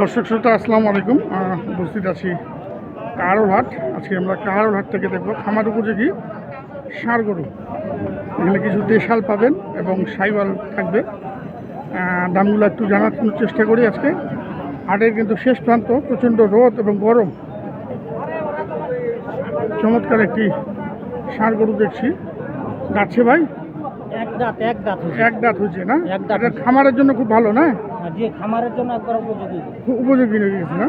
দর্শক শ্রোতা আসসালামু আলাইকুম। উপস্থিত আছি কাহারোলহাট আজকে আমরা কাহারোলহাট থেকে দেখব খামার উপযোগী ষাঁড় গরু এখানে কিছু দেশাল পাবেন এবং সাইওয়াল থাকবে। দামগুলো একটু জানার চেষ্টা করি আজকে। হাটের কিন্তু শেষ প্রান্ত প্রচণ্ড রোদ এবং গরম। চমৎকার একটি ষাঁড় গরু দেখছি। যাচ্ছে ভাই? এক দাঁত এক দাঁত। এক দাঁত হয়েছে না? এক দাঁত খামারের জন্য খুব ভালো না? যে খামারের জন্য একবার উপযোগী। উপযোগী হয়ে গেছে না?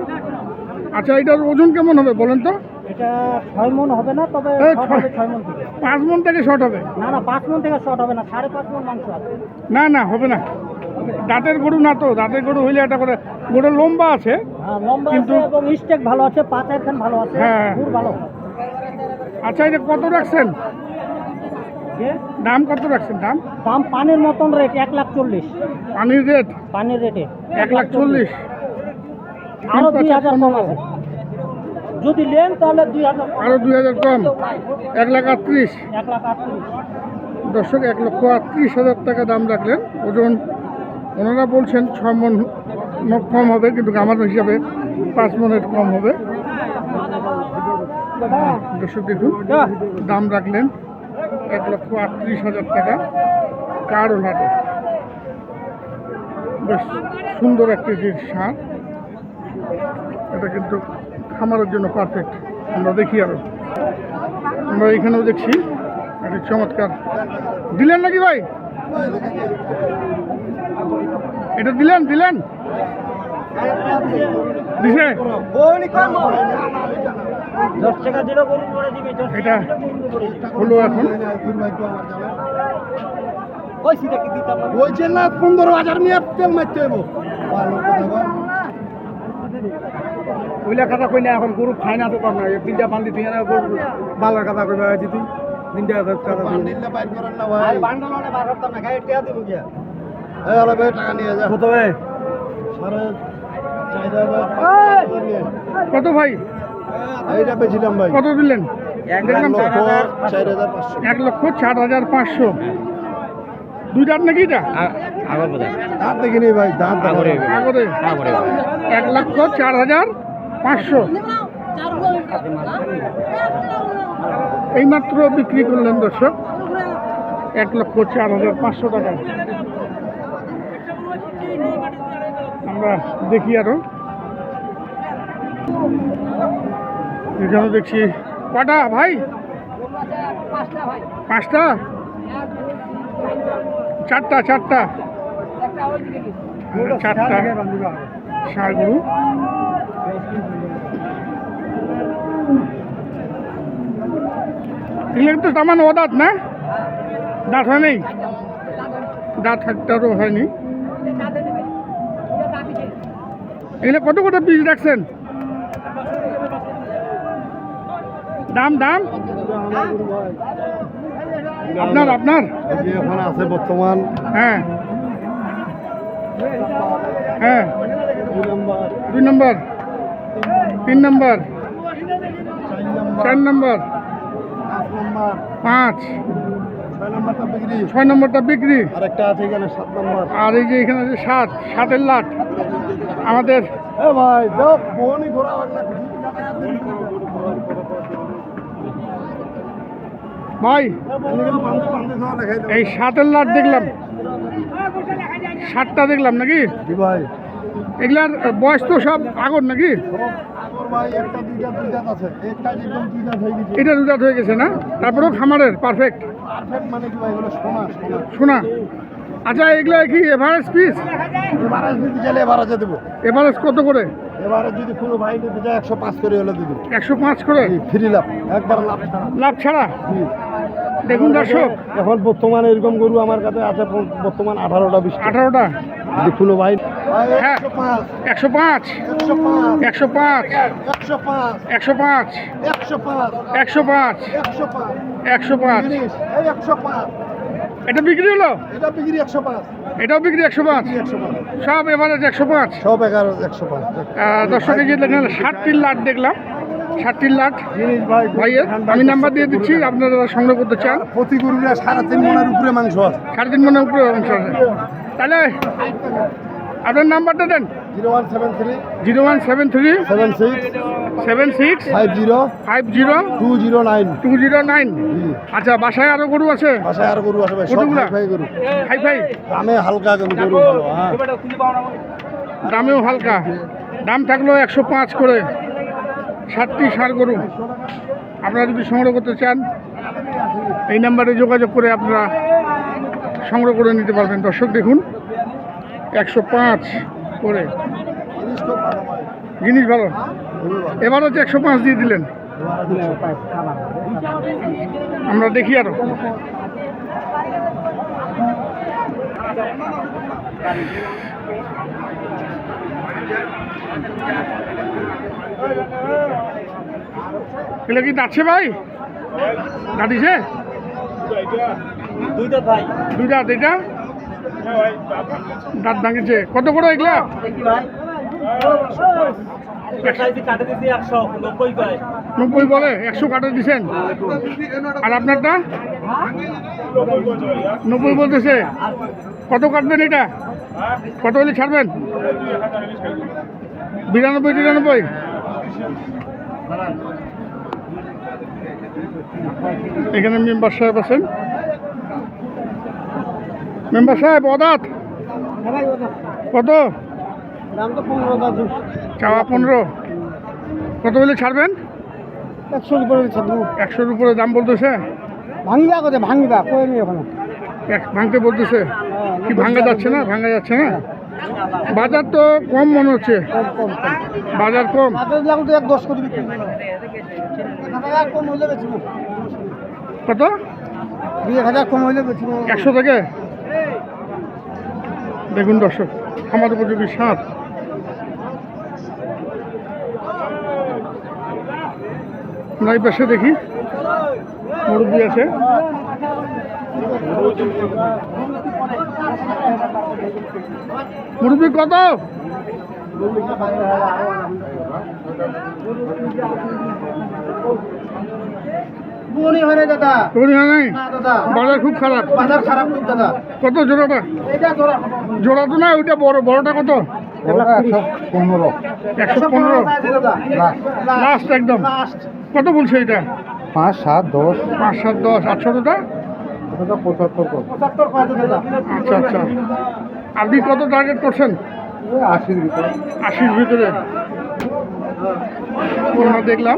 আচ্ছা এটার ওজন কেমন হবে বলেন তো? এটা ছয় মন হবে না তবে ছয়- মন থেকে। পাঁচ মন থেকে শর্ট হবে? না না পাঁচ মন থেকে শর্ট হবে না সাড়ে পাঁচ মন মাংস আছে। না না হবে না। দাঁতের গরু না তো দাঁতের গরু হইলে একটা করে গরুর লম্বা আছে। হ্যাঁ লম্বা কিন্তু- এবং স্টেক ভালো আছে পাঁচ একখান ভালো আছে হ্যাঁ। ভালো। আচ্ছা এটা কত রাখছেন? দাম কত রাখছেন? দাম? দাম পানির মতন রেট এক লাখ চল্লিশ। পানির রেট পানির রেটে এক লাখ চল্লিশ। আরও দুই হাজার কম আছে। যদি নেন তাহলে দুই হাজার। আরও দুই হাজার কম। এক লাখ আটত্রিশ। এক লাখ আটত্রিশ। দর্শক এক লক্ষ আটত্রিশ হাজার টাকা দাম রাখলেন। ওজন ওনারা বলছেন ছ মন কম হবে কিন্তু আমার হিসাবে পাঁচ মনের কম হবে। দর্শক দেখুন দাম রাখলেন। এক লক্ষ আটত্রিশ হাজার টাকা কারও হাটে বেশ সুন্দর একটি যে সার এটা কিন্তু খামারের জন্য পারফেক্ট আমরা দেখি আরও। আমরা এখানেও দেখছি। একটা চমৎকার। দিলেন নাকি ভাই? এটা দিলেন দিলেন? দিছে? দশ টাকা দিলেও গরু করে দিবে দশ টাকা এটা দিলেও গরু করে দিবে। হলো এখন। ওই সিটা কি দিতাম না বলছেন না পনেরো হাজার নিয়ে তেল মারতে হইব। ওইলা কথা কই না এখন গরু খাই না তো কম না। তিনটা পান্তি তুই না গরু বালার কথা কইবা দিতি তিনটা কথা কই বাইর করেন না ভাই বান্ডল বার করতাম না গায়ে টেয়া দিব গিয়া। এই হলো ভাই টাকা নিয়ে যা। কত ভাই? সাড়ে চার হাজার। কত ভাই? এইটা পেয়েছিলাম ভাই। কত দিলেন? এক দেখলাম লক্ষ চার হাজার পাঁচশো। এক লক্ষ চার হাজার পাঁচশো। দুই দাঁত নাকি এটা? দাঁত। দেখিনি ভাই দাঁত আগরে এক লক্ষ চার হাজার পাঁচশো। এইমাত্র বিক্রি করলেন দর্শক এক লক্ষ চার হাজার পাঁচশো টাকা। আমরা দেখি আরও। এখানে দেখছি। কটা ভাই? পাঁচটা? চারটা চারটা। চারটা। এগুলো তো তামান ও দাঁত না? দাঁত হয় নেই? দাঁত একটারও হয়নি। এগুলো কত কত পিস রাখছেন? দাম দাম? আপনার আপনার? এখন আছে বর্তমান। হ্যাঁ। হ্যাঁ। দুই নম্বর। তিন নম্বর। চার নম্বর। পাঁচ ছয় নম্বরটা বিক্রি। আছে আর এই যে এখানে যে সাত সাতের লাট। আমাদের ভাই ভাই এই সাতের লাট দেখলাম। সাতটা দেখলাম নাকি? ভাই। এগুলার বয়স তো সব আগর নাকি? হয়ে এটা দুটাত হয়ে গেছে না? তারপরেও খামারের পারফেক্ট শোনা আচ্ছা এগুলো কি এভারেজ পিস চাইলে এবারে যে দেবো এভারেজ কত করে? এবারে যদি কোনো ভাই নিতে যায় একশো পাঁচ করে হলে দেবো। একশো পাঁচ করে? ফ্রি লাভ। একবার লাভ ছাড়া। লাভ ছাড়া। দেখুন দর্শক। এখন বর্তমানে এরকম গরু আমার কাছে আছে বর্তমান আঠারোটা বিশ আঠারোটা? কোনো ভাই। হ্যাঁ। একশো পাঁচ। একশো পাঁচ। একশো পাঁচ। একশো পাঁচ। একশো পাঁচ। একশো পাঁচ একশো পাঁচ একশো পাঁচ এটা বিক্রি হলো? এটা বিক্রি একশো পাঁচ এটাও বিক্রি একশো পাঁচ? সব এভারেজ একশো পাঁচ? সব এগারো একশো পাঁচ। আহ, দর্শকের যে দেখলেন ষাটটির লাট দেখলাম। ষাটটির ভাই ভাইয়ের আমি নাম্বার দিয়ে দিচ্ছি আপনারা সংগ্রহ করতে চান। প্রতি গরুরা সাড়ে তিন মনের উপরে মাংস আছে। সাড়ে তিন মনের উপরে অংশ আছে। তাহলে আপনার নাম্বারটা দেন। Zero one seven three zero one seven three seven six seven six five zero five zero two zero nine. Two zero nine. আচ্ছা বাসায় আরও গরু আছে? বাসায় আর গরু সব? হাই গরু। হাই ফাই দামে হালকা গরু ভালো হ্যাঁ। দামেও হালকা। দাম থাকল একশো পাঁচ করে। ষাটটি সার গরু। আপনারা যদি সংগ্রহ করতে চান, এই নাম্বারে যোগাযোগ করে আপনারা সংগ্রহ করে নিতে পারবেন। দর্শক, দেখুন, একশো পাঁচ করে। জিনিস ভালো। এবার হচ্ছে একশো পাঁচ দিয়ে দিলেন। আমরা দেখি আরও। এগুলো কি দাঁতছে ভাই? দাঁতিছে দুইটা দুই দাঁত এটা দাঁত ভাঙেছে। কত করে এগুলা? নব্বই বলে একশো কাটা দিচ্ছেন আর আপনারটা? নব্বই বলতেছে। কত কাটবেন এটা? কত হলে ছাড়বেন? বিরানব্বই তিরানব্বই? এখানে মেম্বার সাহেব আছেন। মেম্বার সাহেব অদাত? কত? চাওয়া পনেরো। কত হলে ছাড়বেন? একশোর উপরে ছাড়বো। একশোর উপরে দাম বলতেছে? ভাঙিবা কোথায়? ভাঙিবা কই নি ওখানে? ভাঙতে বলতেছে। কি ভাঙা যাচ্ছে না? ভাঙা যাচ্ছে না? বাজার তো কম মনে হচ্ছে। বাজার কম। কত? হাজার কম একশো থেকে? দেখুন দর্শক আমার উপযোগী আমরা এই পাশে দেখি, মুরব্বী আছে। মুরব্বী কত? বুনি হয় না দাদা। তৈরি হয় নাই? দাদা। বাজার খুব খারাপ। বাজার খারাপ খুব দাদা। কত জোড়াটা? এটা জোড়া। তো না ওইটা বড় বড়টা কত? পনেরো। একশো পনেরো। দাদা। লাস্ট একদম। লাস্ট কত বলছে এটা? পাঁচ সাত দশ। পাঁচ সাত দশ। আটশোটা ওটা পঁচাত্তর পঁচাত্তর কত দাদা আচ্ছা আচ্ছা। আপনি কত টার্গেট করছেন? আশির ভিতরে। আশির ভিতরে। দেখলাম।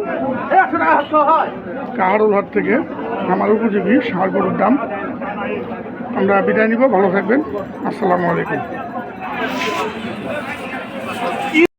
কাহারুলহাট থেকে আমার উপযোগী সার গরুর দাম। আমরা বিদায় নিব ভালো থাকবেন। আসসালামু আলাইকুম।